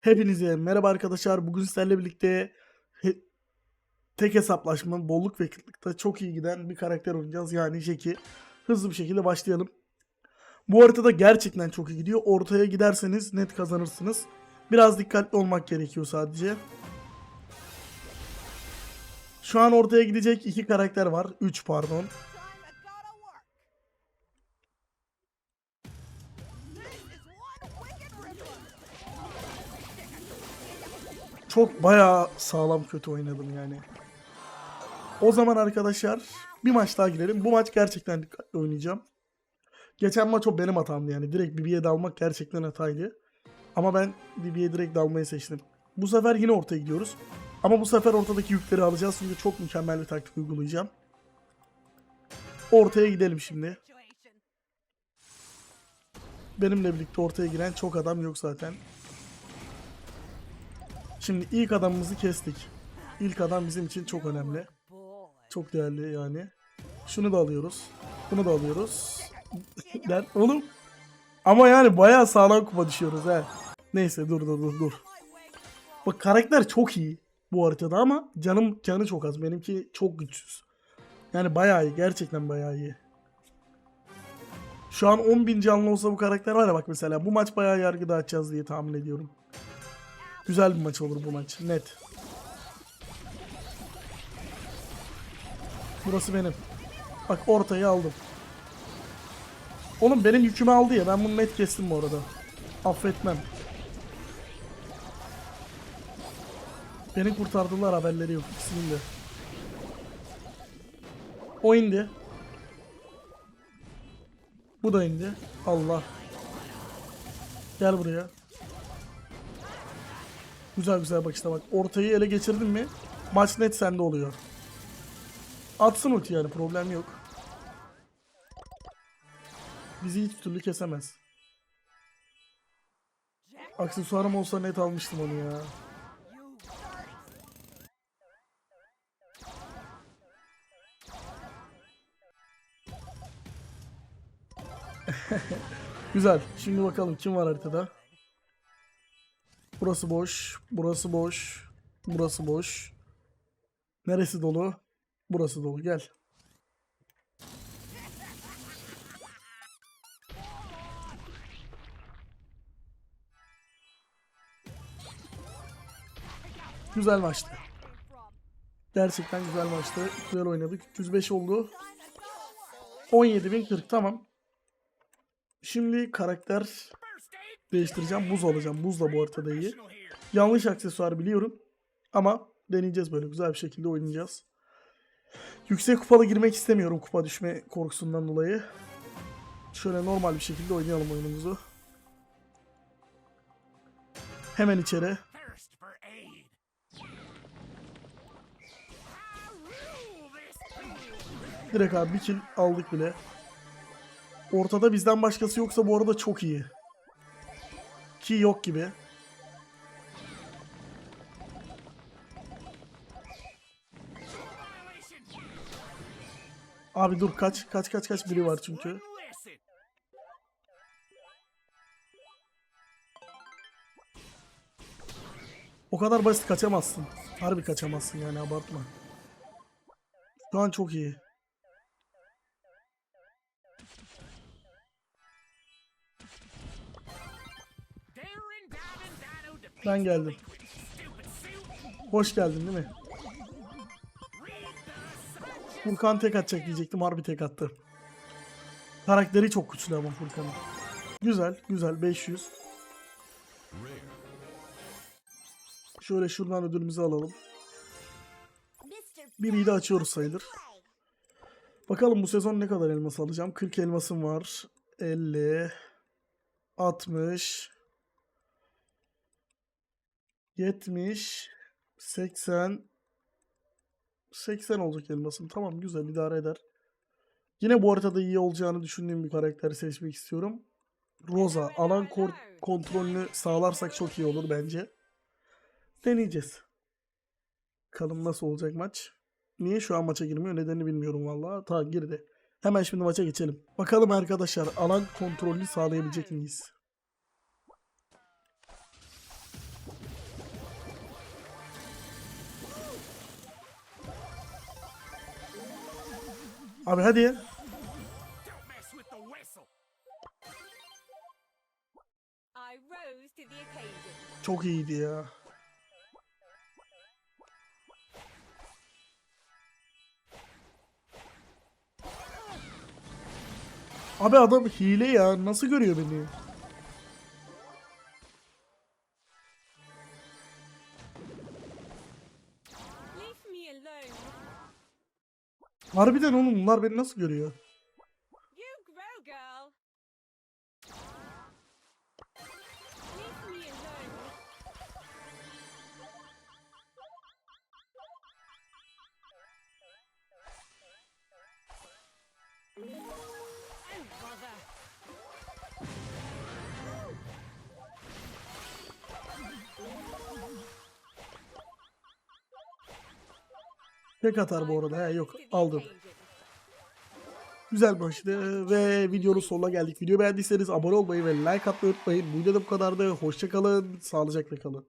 Hepinize merhaba arkadaşlar. Bugün sizlerle birlikte he- tek hesaplaşma, bolluk ve kıtlıkta çok iyi giden bir karakter oynayacağız. Yani Jack'i. Hızlı bir şekilde başlayalım. Bu haritada gerçekten çok iyi gidiyor. Ortaya giderseniz net kazanırsınız. Biraz dikkatli olmak gerekiyor sadece. Şu an ortaya gidecek iki karakter var. Üç pardon. Çok bayağı sağlam kötü oynadım yani. O zaman arkadaşlar bir maç daha girelim. Bu maç gerçekten dikkatli oynayacağım. Geçen maç o benim hatamdı yani. Direkt BB'ye dalmak gerçekten hataydı. Ama ben BB'ye direkt dalmayı seçtim. Bu sefer yine ortaya gidiyoruz. Ama bu sefer ortadaki yükleri alacağız. Çünkü çok mükemmel bir taktik uygulayacağım. Ortaya gidelim şimdi. Benimle birlikte ortaya giren çok adam yok zaten. Şimdi ilk adamımızı kestik. İlk adam bizim için çok önemli. Çok değerli yani. Şunu da alıyoruz. Bunu da alıyoruz. Der, oğlum. Ama yani bayağı sağlam kupa düşüyoruz he. Neyse dur dur dur dur. Bak karakter çok iyi bu haritada ama canım canı çok az. Benimki çok güçsüz. Yani bayağı iyi. Gerçekten bayağı iyi. Şu an 10.000 canlı olsa bu karakter var ya bak mesela bu maç bayağı yargı dağıtacağız diye tahmin ediyorum. Güzel bir maç olur bu maç. Net. Burası benim. Bak ortayı aldım. Oğlum benim yükümü aldı ya. Ben bunu net kestim bu arada. Affetmem. Beni kurtardılar haberleri yok. İkisinin de. O indi. Bu da indi. Allah. Gel buraya. Güzel güzel bak işte bak. Ortayı ele geçirdin mi maç net sende oluyor. Atsın ulti yani problem yok. Bizi hiç türlü kesemez. Aksesuarım olsa net almıştım onu ya. Güzel. Şimdi bakalım kim var haritada. Burası boş. Burası boş. Burası boş. Neresi dolu? Burası dolu. Gel. Güzel maçtı. Gerçekten güzel maçtı. Güzel oynadık. 305 oldu. 17.040 tamam. Şimdi karakter değiştireceğim. Buz alacağım. Buz da bu haritada iyi. Yanlış aksesuar biliyorum. Ama deneyeceğiz böyle. Güzel bir şekilde oynayacağız. Yüksek kupalı girmek istemiyorum kupa düşme korkusundan dolayı. Şöyle normal bir şekilde oynayalım oyunumuzu. Hemen içeri. Direkt abi bir kill aldık bile. Ortada bizden başkası yoksa bu arada çok iyi. Ki yok gibi. Abi dur kaç kaç kaç kaç biri var çünkü. O kadar basit kaçamazsın. Harbi kaçamazsın yani abartma. Şu an çok iyi. Ben geldim. Hoş geldin değil mi? Furkan tek atacak diyecektim. Harbi tek attı. Karakteri çok güçlü ama Furkan'ın. Güzel, güzel. 500. Şöyle şuradan ödülümüzü alalım. Biriyi de açıyoruz sayılır. Bakalım bu sezon ne kadar elmas alacağım. 40 elmasım var. 50 60 70 80 80 olacak elmasım. Tamam güzel idare eder. Yine bu haritada iyi olacağını düşündüğüm bir karakteri seçmek istiyorum. Rosa. Alan kontrolünü sağlarsak çok iyi olur bence. Deneyeceğiz. Bakalım nasıl olacak maç. Niye şu an maça girmiyor nedenini bilmiyorum vallahi. Ta girdi. Hemen şimdi maça geçelim. Bakalım arkadaşlar alan kontrolünü sağlayabilecek miyiz? To the occasion. Çok iyiydi ya. Abi adam hile ya. Nasıl görüyor beni? Harbiden oğlum bunlar beni nasıl görüyor? Tek atar bu arada. He yok aldım. Güzel başladı ve videonun sonuna geldik. Video beğendiyseniz abone olmayı ve like atmayı unutmayın. Bu videoda bu kadardı. Hoşçakalın. Sağlıcakla kalın.